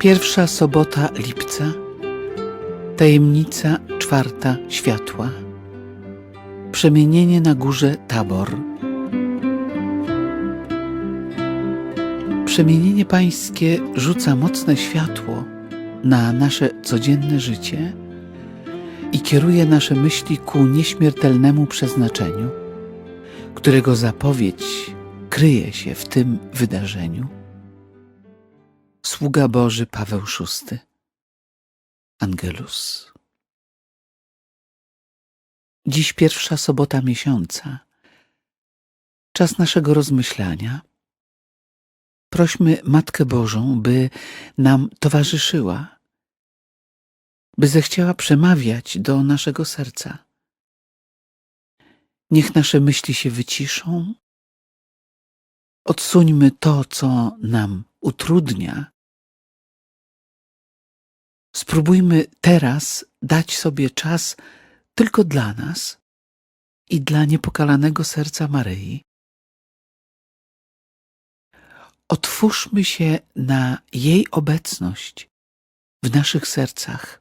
Pierwsza sobota lipca, tajemnica czwarta światła, przemienienie na górze Tabor. Przemienienie pańskie rzuca mocne światło na nasze codzienne życie i kieruje nasze myśli ku nieśmiertelnemu przeznaczeniu, którego zapowiedź kryje się w tym wydarzeniu. Sługa Boży Paweł VI Angelus Dziś pierwsza sobota miesiąca. Czas naszego rozmyślania. Prośmy Matkę Bożą, by nam towarzyszyła, by zechciała przemawiać do naszego serca. Niech nasze myśli się wyciszą. Odsuńmy to, co nam utrudnia. Spróbujmy teraz dać sobie czas tylko dla nas i dla niepokalanego serca Maryi. Otwórzmy się na jej obecność w naszych sercach.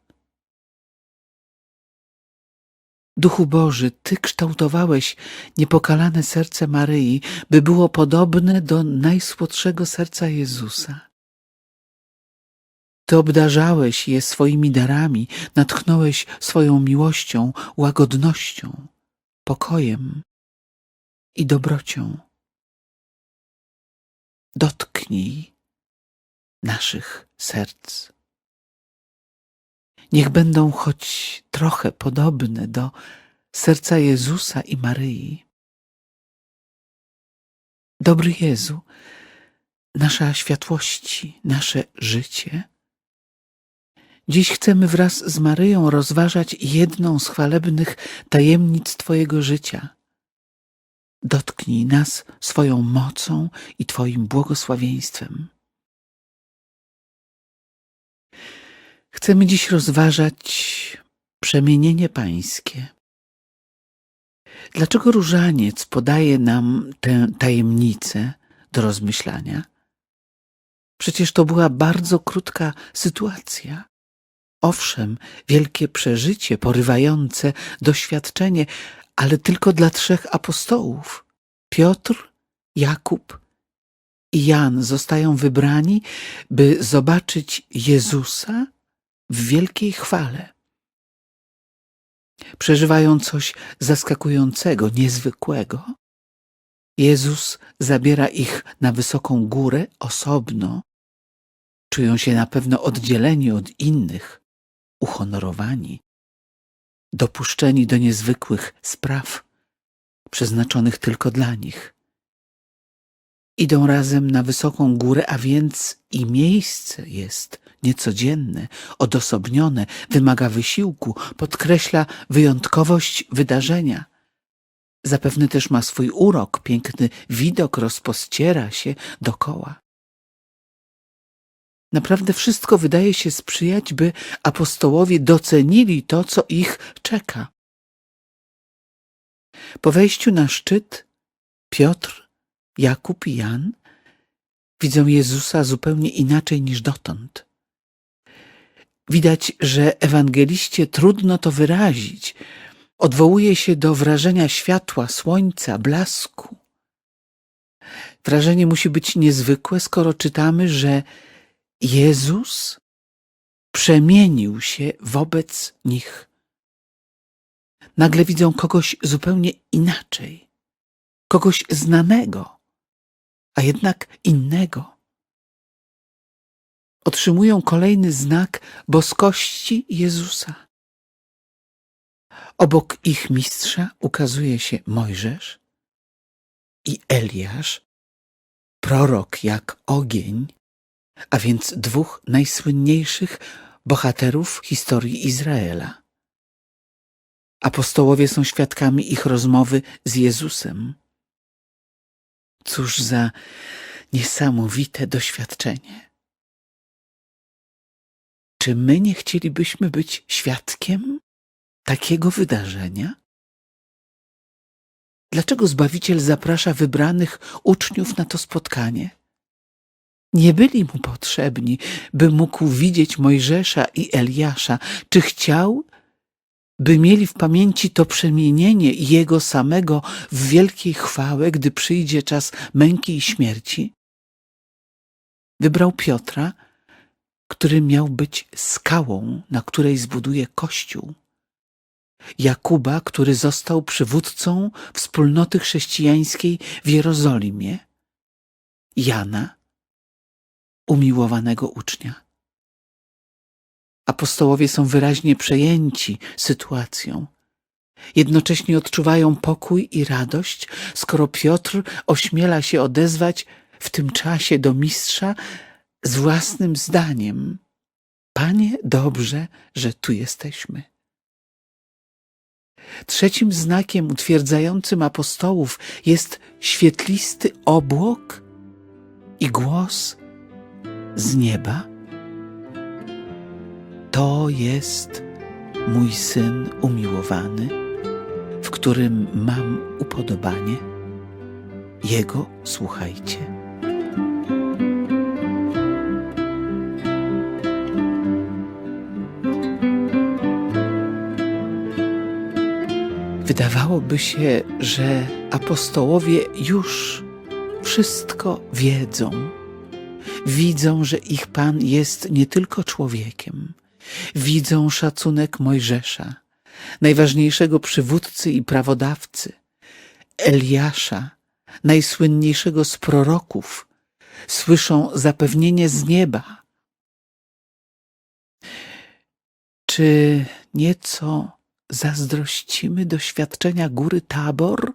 Duchu Boży, Ty kształtowałeś niepokalane serce Maryi, by było podobne do najsłodszego serca Jezusa. Ty obdarzałeś je swoimi darami, natchnąłeś swoją miłością, łagodnością, pokojem i dobrocią. Dotknij naszych serc. Niech będą choć trochę podobne do serca Jezusa i Maryi. Dobry Jezu, nasza światłości, nasze życie. Dziś chcemy wraz z Maryją rozważać jedną z chwalebnych tajemnic Twojego życia. Dotknij nas swoją mocą i Twoim błogosławieństwem. Chcemy dziś rozważać przemienienie Pańskie. Dlaczego różaniec podaje nam tę tajemnicę do rozmyślania? Przecież to była bardzo krótka sytuacja. Owszem, wielkie przeżycie, porywające doświadczenie, ale tylko dla trzech apostołów. Piotr, Jakub i Jan zostają wybrani, by zobaczyć Jezusa w wielkiej chwale. Przeżywają coś zaskakującego, niezwykłego. Jezus zabiera ich na wysoką górę osobno. Czują się na pewno oddzieleni od innych, uhonorowani, dopuszczeni do niezwykłych spraw, przeznaczonych tylko dla nich. Idą razem na wysoką górę, a więc i miejsce jest niecodzienne, odosobnione, wymaga wysiłku, podkreśla wyjątkowość wydarzenia. Zapewne też ma swój urok, piękny widok rozpościera się dokoła. Naprawdę wszystko wydaje się sprzyjać, by apostołowie docenili to, co ich czeka. Po wejściu na szczyt Piotr, Jakub i Jan widzą Jezusa zupełnie inaczej niż dotąd. Widać, że ewangeliście trudno to wyrazić. Odwołuje się do wrażenia światła, słońca, blasku. Wrażenie musi być niezwykłe, skoro czytamy, że Jezus przemienił się wobec nich. Nagle widzą kogoś zupełnie inaczej, kogoś znanego, a jednak innego. Otrzymują kolejny znak boskości Jezusa. Obok ich mistrza ukazuje się Mojżesz i Eliasz, prorok jak ogień, a więc dwóch najsłynniejszych bohaterów historii Izraela. Apostołowie są świadkami ich rozmowy z Jezusem. Cóż za niesamowite doświadczenie. Czy my nie chcielibyśmy być świadkiem takiego wydarzenia? Dlaczego Zbawiciel zaprasza wybranych uczniów na to spotkanie? nie byli mu potrzebni, by mógł widzieć Mojżesza i Eliasza. Czy chciał, by mieli w pamięci to przemienienie Jego samego w wielkiej chwałę, gdy przyjdzie czas męki i śmierci? Wybrał Piotra, który miał być skałą, na której zbuduje Kościół. Jakuba, który został przywódcą wspólnoty chrześcijańskiej w Jerozolimie. Jana, umiłowanego ucznia. Apostołowie są wyraźnie przejęci sytuacją. Jednocześnie odczuwają pokój i radość, skoro Piotr ośmiela się odezwać w tym czasie do mistrza z własnym zdaniem: Panie, dobrze, że tu jesteśmy. Trzecim znakiem utwierdzającym apostołów jest świetlisty obłok i głos z nieba. To jest mój syn umiłowany, w którym mam upodobanie. Jego słuchajcie. Wydawałoby się, że apostołowie już wszystko wiedzą. Widzą, że ich Pan jest nie tylko człowiekiem. Widzą szacunek Mojżesza, najważniejszego przywódcy i prawodawcy, Eliasza, najsłynniejszego z proroków. Słyszą zapewnienie z nieba. Czy nieco zazdrościmy doświadczenia góry Tabor,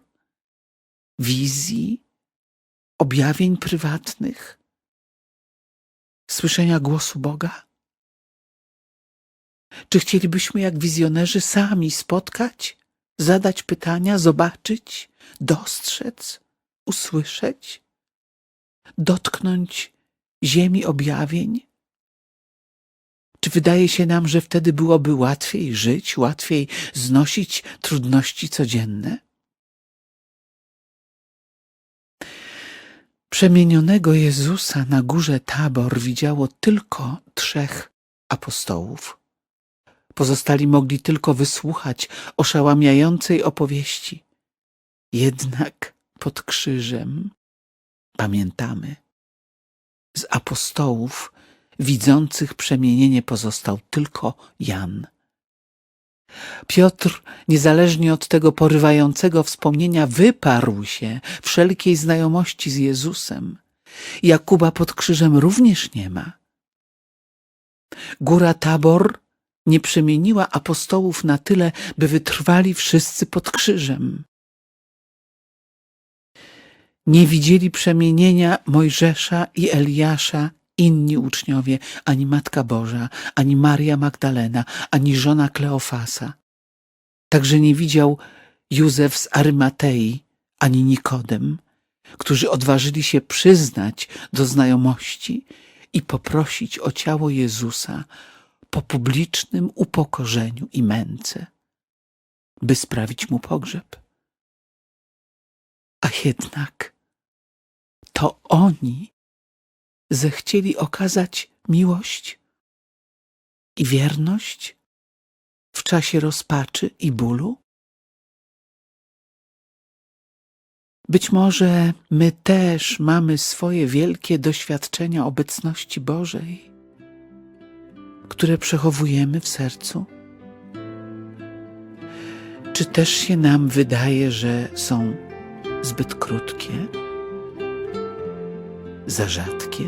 wizji, objawień prywatnych, słyszenia głosu Boga? Czy chcielibyśmy, jak wizjonerzy, sami spotkać, zadać pytania, zobaczyć, dostrzec, usłyszeć, dotknąć ziemi objawień? Czy wydaje się nam, że wtedy byłoby łatwiej żyć, łatwiej znosić trudności codzienne? Przemienionego Jezusa na górze Tabor widziało tylko trzech apostołów. Pozostali mogli tylko wysłuchać oszałamiającej opowieści. Jednak pod krzyżem, pamiętamy, z apostołów widzących przemienienie pozostał tylko Jan. Piotr, niezależnie od tego porywającego wspomnienia, wyparł się wszelkiej znajomości z Jezusem. Jakuba pod krzyżem również nie ma. Góra Tabor nie przemieniła apostołów na tyle, by wytrwali wszyscy pod krzyżem. Nie widzieli przemienienia Mojżesza i Eliasza inni uczniowie, ani Matka Boża, ani Maria Magdalena, ani żona Kleofasa. Także nie widział Józef z Arymatei, ani Nikodem, którzy odważyli się przyznać do znajomości i poprosić o ciało Jezusa po publicznym upokorzeniu i męce, by sprawić mu pogrzeb. A jednak to oni zechcieli okazać miłość i wierność w czasie rozpaczy i bólu? Być może my też mamy swoje wielkie doświadczenia obecności Bożej, które przechowujemy w sercu? Czy też się nam wydaje, że są zbyt krótkie, za rzadkie?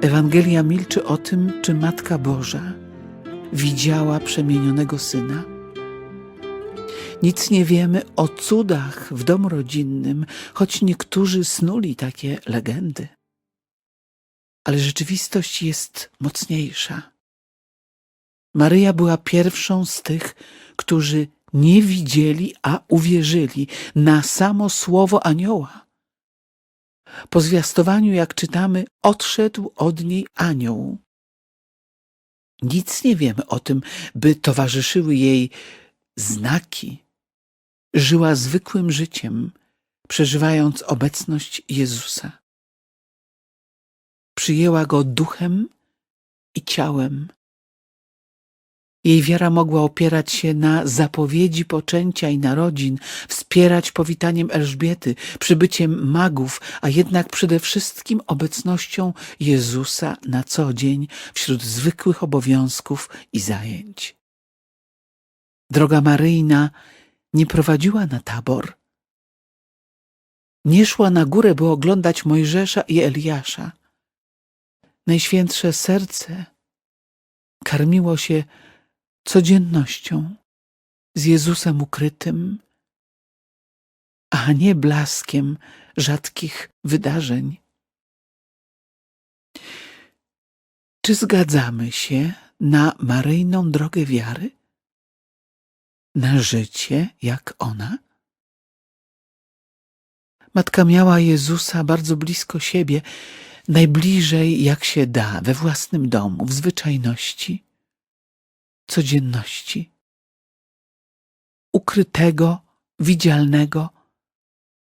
Ewangelia milczy o tym, czy Matka Boża widziała przemienionego syna. Nic nie wiemy o cudach w domu rodzinnym, choć niektórzy snuli takie legendy. Ale rzeczywistość jest mocniejsza. Maryja była pierwszą z tych, którzy nie widzieli, a uwierzyli na samo słowo anioła. Po zwiastowaniu, jak czytamy, odszedł od niej anioł. Nic nie wiemy o tym, by towarzyszyły jej znaki. Żyła zwykłym życiem, przeżywając obecność Jezusa. Przyjęła go duchem i ciałem. Jej wiara mogła opierać się na zapowiedzi poczęcia i narodzin, wspierać powitaniem Elżbiety, przybyciem magów, a jednak przede wszystkim obecnością Jezusa na co dzień wśród zwykłych obowiązków i zajęć. Droga Maryjna nie prowadziła na tabor. Nie szła na górę, by oglądać Mojżesza i Eliasza. Najświętsze serce karmiło się codziennością z Jezusem ukrytym, a nie blaskiem rzadkich wydarzeń. Czy zgadzamy się na Maryjną drogę wiary? Na życie jak ona? Matka miała Jezusa bardzo blisko siebie, najbliżej jak się da, we własnym domu, w zwyczajności, codzienności. Ukrytego, widzialnego,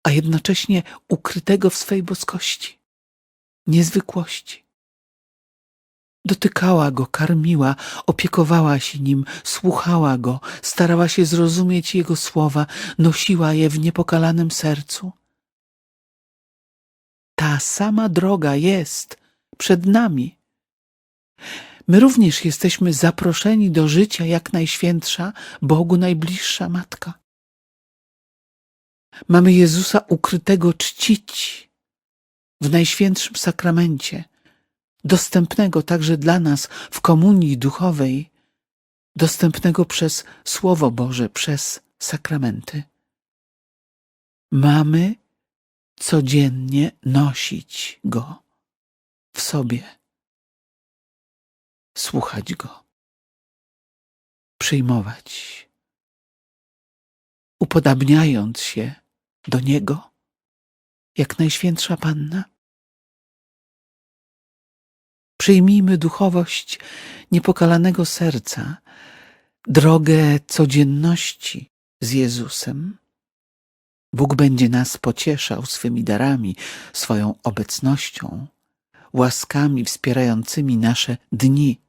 a jednocześnie ukrytego w swej boskości, niezwykłości. Dotykała go, karmiła, opiekowała się nim, słuchała go, starała się zrozumieć jego słowa, nosiła je w niepokalanym sercu. Ta sama droga jest przed nami. My również jesteśmy zaproszeni do życia jak najświętsza, Bogu najbliższa Matka. Mamy Jezusa ukrytego czcić w najświętszym sakramencie, dostępnego także dla nas w komunii duchowej, dostępnego przez Słowo Boże, przez sakramenty. Mamy codziennie nosić Go w sobie, słuchać Go, przyjmować, upodabniając się do Niego jak Najświętsza Panna. Przyjmijmy duchowość niepokalanego serca, drogę codzienności z Jezusem. Bóg będzie nas pocieszał swymi darami, swoją obecnością, łaskami wspierającymi nasze dni.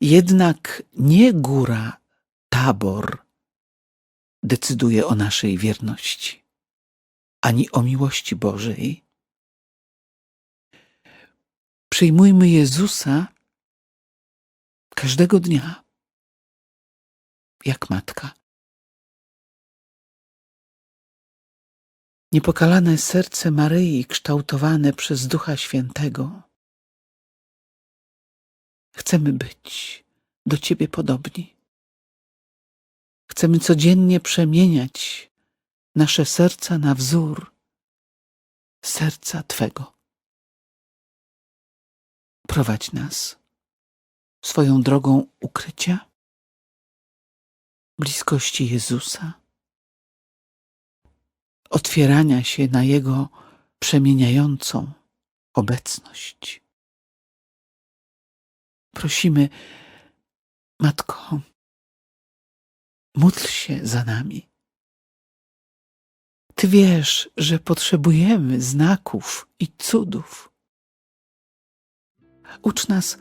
Jednak nie góra tabor decyduje o naszej wierności, ani o miłości Bożej. Przyjmujmy Jezusa każdego dnia, jak matka. Niepokalane serce Maryi, kształtowane przez Ducha Świętego. Chcemy być do Ciebie podobni. Chcemy codziennie przemieniać nasze serca na wzór serca Twego. Prowadź nas swoją drogą ukrycia, bliskości Jezusa, otwierania się na Jego przemieniającą obecność. Prosimy, Matko, módl się za nami. Ty wiesz, że potrzebujemy znaków i cudów. Ucz nas,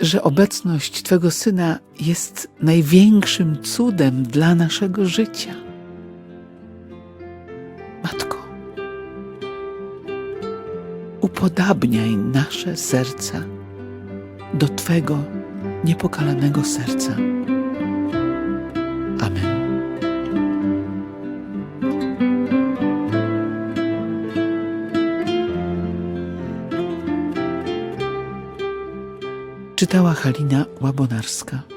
że obecność Twego Syna jest największym cudem dla naszego życia. Matko, upodabniaj nasze serca do Twego niepokalanego serca. Amen. Czytała Halina Łabonarska.